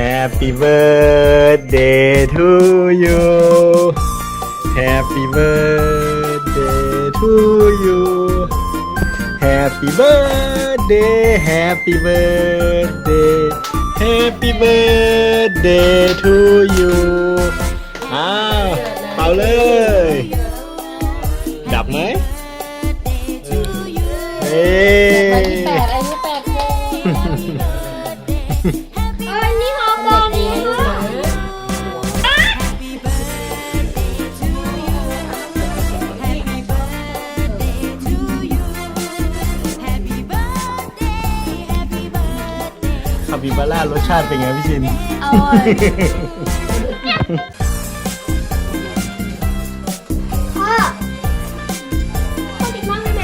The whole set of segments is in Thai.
Happy birthday to you Happy birthday to you Happy birthday Happy birthday Happy birthday to you อ้าวเป่าเลย คาบิบาร่ารสชาติเป็นไงพี่ชิน อร่อยพ่อพ่อติดมั่งได้ไหม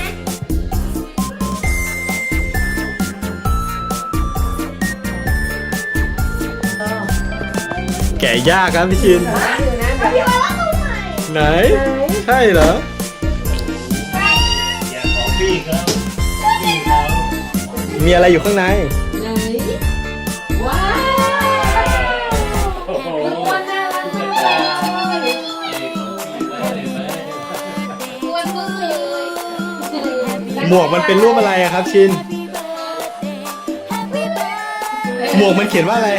แกะยากครับพี่ชิน พี่ว่าว่าตรงไหนไหน ใช่เหรอมีอะไรอยู่ข้างใน หมวกมันเป็นรูปอะไรอะครับ ชิน หมวกมันเขียนว่าอะไร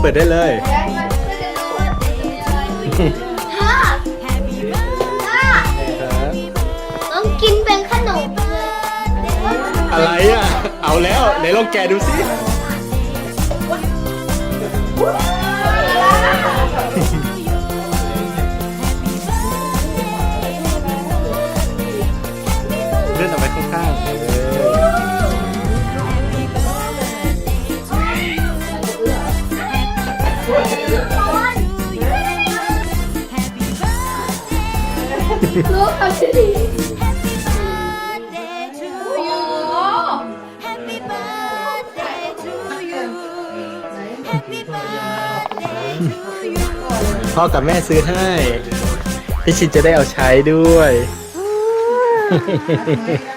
เปิดได้เลยได้มาเพื่อจะรู้ว่าจะมีอะไรฮ่าฮ่าต้องกินเป็นขนมเลยอะไรอะ เอาแล้วไหนลองแกะดูสิ เลื่อนออกไปข้างๆเออรู้คำที่ดีโอ้พ่อกับแม่ซื้อให้พี่ชินจะได้เอาใช้ด้วย 嘿嘿嘿嘿嘿。